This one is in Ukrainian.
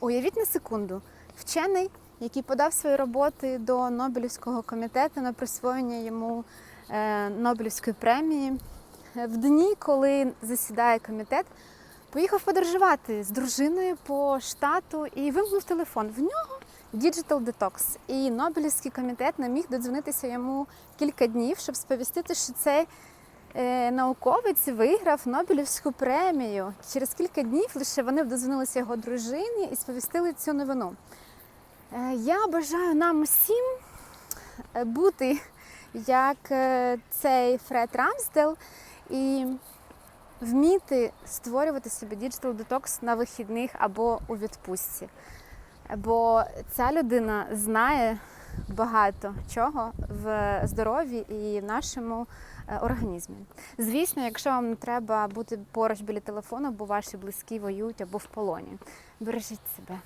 Уявіть на секунду, вчений, який подав свої роботи до Нобелівського комітету на присвоєння йому е, Нобелівської премії, е, в дні, коли засідає комітет, поїхав подорожувати з дружиною по штату і вимкнув телефон. В нього Digital Detox. І Нобелівський комітет не міг додзвонитися йому кілька днів, щоб сповістити, що цей науковець виграв Нобелівську премію. Через кілька днів лише вони додзвонилися його дружині і сповістили цю новину. Е, я бажаю нам усім е, бути як е, цей Фред Рамсдел і вміти створювати собі Digital Detox на вихідних або у відпустці. Бо ця людина знає багато чого в здоров'ї і нашому е, організмі. Звісно, якщо вам не треба бути поруч біля телефону, бо ваші близькі воюють або в полоні. Бережіть себе.